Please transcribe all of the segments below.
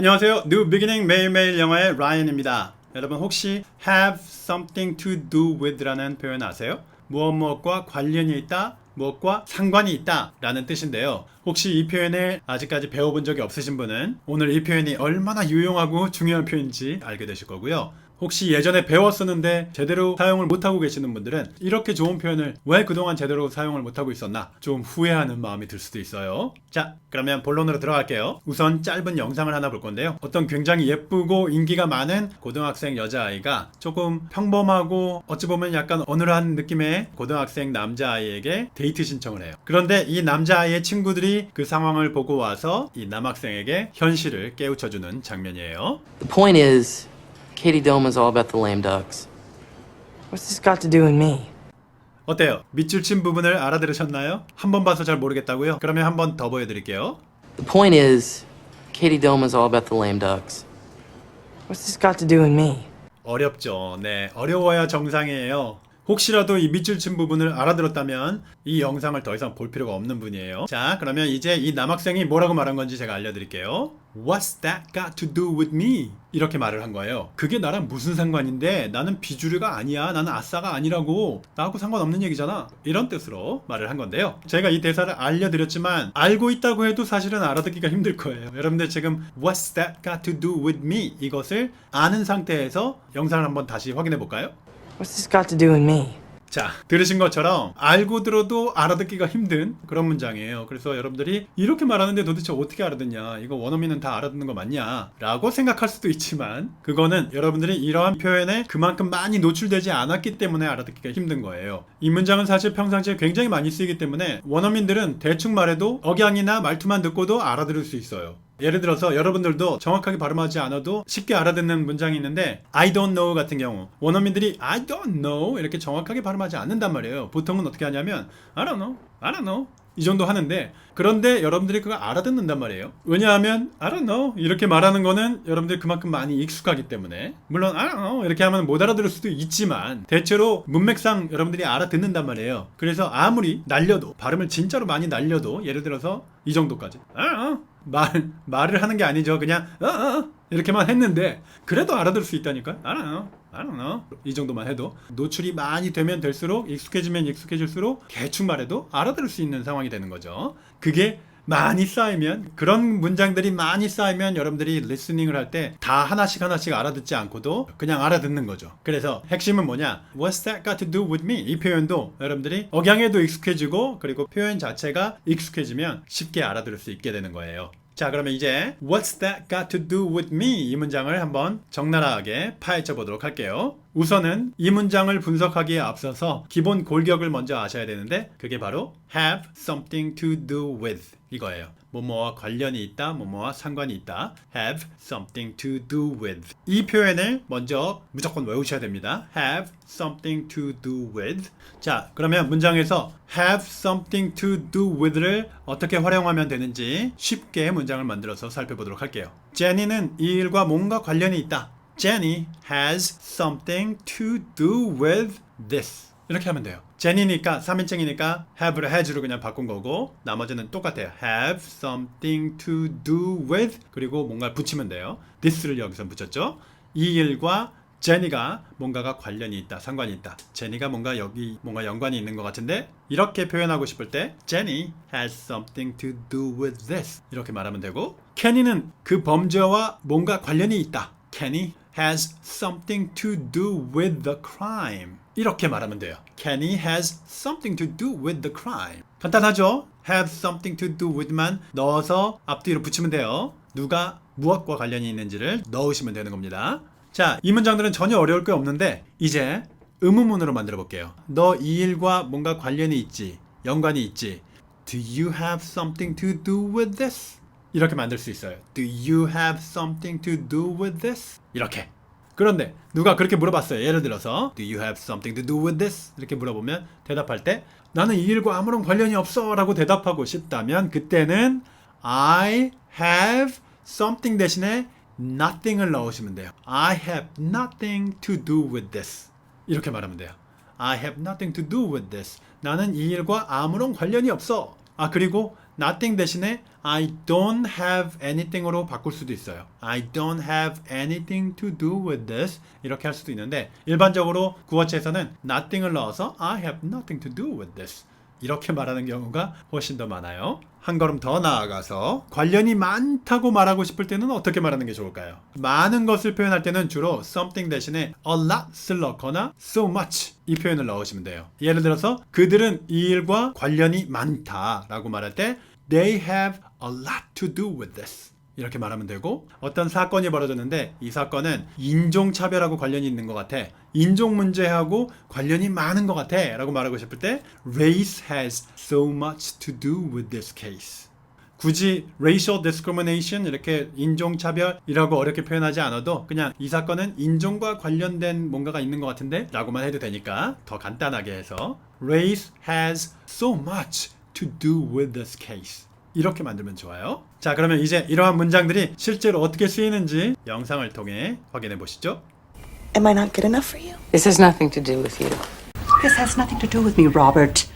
안녕하세요. New Beginning 매일매일 영어의 라이언입니다. 여러분 혹시 have something to do with라는 표현 아세요? 무엇 무엇과 관련이 있다, 무엇과 상관이 있다 라는 뜻인데요. 혹시 이 표현을 아직까지 배워본 적이 없으신 분은 오늘 이 표현이 얼마나 유용하고 중요한 표현인지 알게 되실 거고요. 혹시 예전에 배웠었는데 제대로 사용을 못하고 계시는 분들은 이렇게 좋은 표현을 왜 그동안 제대로 사용을 못하고 있었나 좀 후회하는 마음이 들 수도 있어요. 자, 그러면 본론으로 들어갈게요. 우선 짧은 영상을 하나 볼 건데요. 어떤 굉장히 예쁘고 인기가 많은 고등학생 여자아이가 조금 평범하고 어찌 보면 약간 어눌한 느낌의 고등학생 남자아이에게 데이트 신청을 해요. 그런데 이 남자아이의 친구들이 그 상황을 보고 와서 이 남학생에게 현실을 깨우쳐주는 장면이에요. The point is, Katie Dillman's all about the lame ducks. What's this got to do with me? 어때요? 밑줄 친 부분을 알아들으셨나요? 한 번 봐서 잘 모르겠다고요? 그러면 한 번 더 보여드릴게요. The point is, Katie Dillman's all about the lame ducks. What's this got to do with me? 어렵죠. 네, 어려워야 정상이에요. 혹시라도 이 밑줄 친 부분을 알아들었다면 이 영상을 더 이상 볼 필요가 없는 분이에요. 자, 그러면 이제 이 남학생이 뭐라고 말한 건지 제가 알려드릴게요. What's that got to do with me? 이렇게 말을 한 거예요. 그게 나랑 무슨 상관인데 나는 비주류가 아니야. 나는 아싸가 아니라고. 나하고 상관없는 얘기잖아. 이런 뜻으로 말을 한 건데요. 제가 이 대사를 알려드렸지만 알고 있다고 해도 사실은 알아듣기가 힘들 거예요. 여러분들 지금 What's that got to do with me? 이것을 아는 상태에서 영상을 한번 다시 확인해 볼까요? What's this got to do with me? 자, 들으신 것처럼 알고 들어도 알아듣기가 힘든 그런 문장이에요. 그래서 여러분들이 이렇게 말하는데 도대체 어떻게 알아듣냐? 이거 원어민은 다 알아듣는 거 맞냐? 라고 생각할 수도 있지만 그거는 여러분들이 이러한 표현에 그만큼 많이 노출되지 않았기 때문에 알아듣기가 힘든 거예요. 이 문장은 사실 평상시에 굉장히 많이 쓰이기 때문에 원어민들은 대충 말해도 억양이나 말투만 듣고도 알아들을 수 있어요. 예를 들어서 여러분들도 정확하게 발음하지 않아도 쉽게 알아듣는 문장이 있는데 I don't know 같은 경우 원어민들이 I don't know 이렇게 정확하게 발음하지 않는단 말이에요. 보통은 어떻게 하냐면 I don't know, I don't know 이 정도 하는데 그런데 여러분들이 그걸 알아듣는단 말이에요. 왜냐하면 I don't know 이렇게 말하는 거는 여러분들이 그만큼 많이 익숙하기 때문에 물론 I don't know 이렇게 하면 못 알아들을 수도 있지만 대체로 문맥상 여러분들이 알아듣는단 말이에요. 그래서 아무리 날려도 발음을 진짜로 많이 날려도 예를 들어서 이 정도까지 I don't know 말 말을 하는 게 아니죠. 그냥 어, 어, 어, 이렇게만 했는데 그래도 알아들을 수 있다니까. Don't know. 이 정도만 해도 노출이 많이 되면 될수록 익숙해지면 익숙해질수록 대충 말해도 알아들을 수 있는 상황이 되는 거죠. 그게 많이 쌓이면 그런 문장들이 많이 쌓이면 여러분들이 리스닝을 할 때 다 하나씩 하나씩 알아듣지 않고도 그냥 알아듣는 거죠. 그래서 핵심은 뭐냐? What's that got to do with me? 이 표현도 여러분들이 억양에도 익숙해지고 그리고 표현 자체가 익숙해지면 쉽게 알아들을 수 있게 되는 거예요. 자, 그러면 이제 What's that got to do with me? 이 문장을 한번 적나라하게 파헤쳐 보도록 할게요. 우선은 이 문장을 분석하기에 앞서서 기본 골격을 먼저 아셔야 되는데 그게 바로 have something to do with 이거예요. 뭐뭐와 관련이 있다, 뭐뭐와 상관이 있다. have something to do with. 이 표현을 먼저 무조건 외우셔야 됩니다. have something to do with. 자, 그러면 문장에서 have something to do with를 어떻게 활용하면 되는지 쉽게 문장을 만들어서 살펴보도록 할게요. 제니는 이 일과 뭔가 관련이 있다. Jenny has something to do with this. 이렇게 하면 돼요. 제니니까 3인칭이니까 have를 has로 그냥 바꾼 거고 나머지는 똑같아요. have something to do with 그리고 뭔가 붙이면 돼요. this를 여기서 붙였죠. 이 일과 제니가 뭔가가 관련이 있다, 상관이 있다. 제니가 뭔가 여기 뭔가 연관이 있는 것 같은데 이렇게 표현하고 싶을 때 Jenny has something to do with this 이렇게 말하면 되고 케니는 그 범죄와 뭔가 관련이 있다. Kenny has something to do with the crime. 이렇게 말하면 돼요. Kenny has something to do with the crime. 간단하죠? have something to do with만 넣어서 앞뒤로 붙이면 돼요. 누가 무엇과 관련이 있는지를 넣으시면 되는 겁니다. 자, 이 문장들은 전혀 어려울 게 없는데 이제 의문문으로 만들어 볼게요. 너 이 일과 뭔가 관련이 있지? 연관이 있지? Do you have something to do with this? 이렇게 만들 수 있어요. Do you have something to do with this? 이렇게. 그런데 누가 그렇게 물어봤어요. 예를 들어서 Do you have something to do with this? 이렇게 물어보면 대답할 때 나는 이 일과 아무런 관련이 없어라고 대답하고 싶다면 그때는 I have something 대신에 nothing을 넣으시면 돼요. I have nothing to do with this. 이렇게 말하면 돼요. I have nothing to do with this. 나는 이 일과 아무런 관련이 없어. 아 그리고 nothing 대신에 I don't have anything으로 바꿀 수도 있어요. I don't have anything to do with this 이렇게 할 수도 있는데 일반적으로 구어체에서는 nothing을 넣어서 I have nothing to do with this 이렇게 말하는 경우가 훨씬 더 많아요. 한 걸음 더 나아가서 관련이 많다고 말하고 싶을 때는 어떻게 말하는 게 좋을까요? 많은 것을 표현할 때는 주로 something 대신에 a lot을 넣거나 so much 이 표현을 넣으시면 돼요. 예를 들어서 그들은 이 일과 관련이 많다라고 말할 때 they have a lot to do with this. 이렇게 말하면 되고 어떤 사건이 벌어졌는데 이 사건은 인종차별하고 관련이 있는 것 같아. 인종 문제하고 관련이 많은 것 같아 라고 말하고 싶을 때 race has so much to do with this case. 굳이 racial discrimination 이렇게 인종차별이라고 어렵게 표현하지 않아도 그냥 이 사건은 인종과 관련된 뭔가가 있는 것 같은데 라고만 해도 되니까 더 간단하게 해서 race has so much to do with this case 이렇게 만들면 좋아요. 자, 그러면 이제 이러한 문장들이 실제로 어떻게 쓰이는지 영상을 통해 확인해 보시죠. Am I not good enough for you? This has nothing to do with you. This has nothing to do with me, Robert.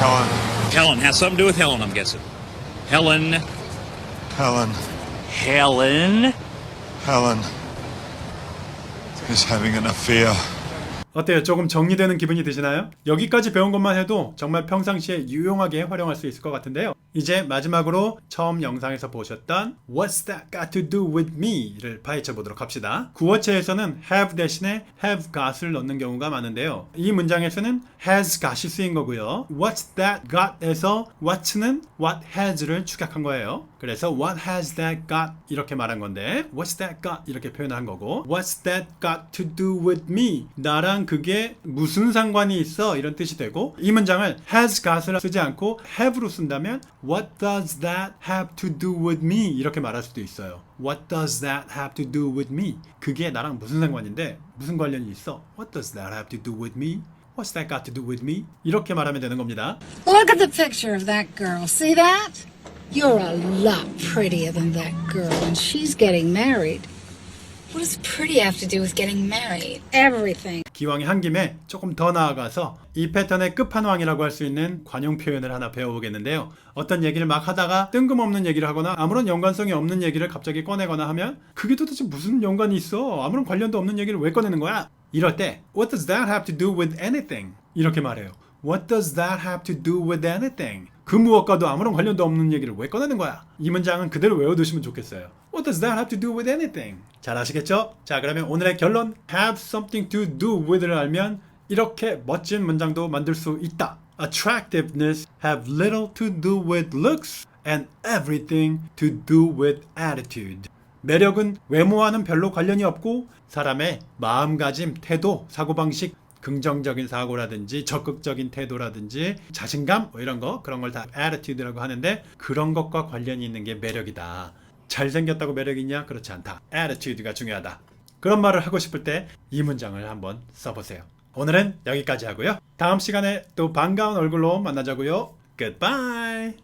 Helen, Helen has something to do with Helen, I'm guessing. Helen. Helen, Helen? Helen is having an affair. 어때요? 조금 정리되는 기분이 드시나요? 여기까지 배운 것만 해도 정말 평상시에 유용하게 활용할 수 있을 것 같은데요. 이제 마지막으로 처음 영상에서 보셨던 What's that got to do with me?를 파헤쳐 보도록 합시다. 구어체에서는 have 대신에 have got을 넣는 경우가 많은데요. 이 문장에서는 has got이 쓰인 거고요. What's that got에서 what는 what has를 축약한 거예요. 그래서 what has that got 이렇게 말한 건데 what's that got 이렇게 표현한 거고 what's that got to do with me 나랑 그게 무슨 상관이 있어 이런 뜻이 되고 이 문장을 has got을 쓰지 않고 have로 쓴다면 what does that have to do with me 이렇게 말할 수도 있어요 what does that have to do with me 그게 나랑 무슨 상관인데 무슨 관련이 있어 what does that have to do with me What's that got to do with me? 이렇게 말하면 되는 겁니다. Look at the picture of that girl. See that? You're a lot prettier than that girl, and she's getting married. What does pretty have to do with getting married? Everything. 기왕에 한 김에 조금 더 나아가서 이 패턴의 끝판왕이라고 할 수 있는 관용 표현을 하나 배워보겠는데요. 어떤 얘기를 막 하다가 뜬금없는 얘기를 하거나 아무런 연관성이 없는 얘기를 갑자기 꺼내거나 하면 그게 도대체 무슨 연관이 있어? 아무런 관련도 없는 얘기를 왜 꺼내는 거야? 이럴 때 What does that have to do with anything? 이렇게 말해요. What does that have to do with anything? 그 무엇과도 아무런 관련도 없는 얘기를 왜 꺼내는 거야? 이 문장은 그대로 외워두시면 좋겠어요. What does that have to do with anything? 잘 아시겠죠? 자, 그러면 오늘의 결론 have something to do with를 알면 이렇게 멋진 문장도 만들 수 있다. Attractiveness have little to do with looks and everything to do with attitude. 매력은 외모와는 별로 관련이 없고 사람의 마음가짐, 태도, 사고방식, 긍정적인 사고라든지 적극적인 태도라든지 자신감 뭐 이런 거 그런 걸 다 attitude라고 하는데 그런 것과 관련이 있는 게 매력이다. 잘생겼다고 매력 있냐? 그렇지 않다. attitude가 중요하다. 그런 말을 하고 싶을 때 이 문장을 한번 써보세요. 오늘은 여기까지 하고요. 다음 시간에 또 반가운 얼굴로 만나자고요. Goodbye.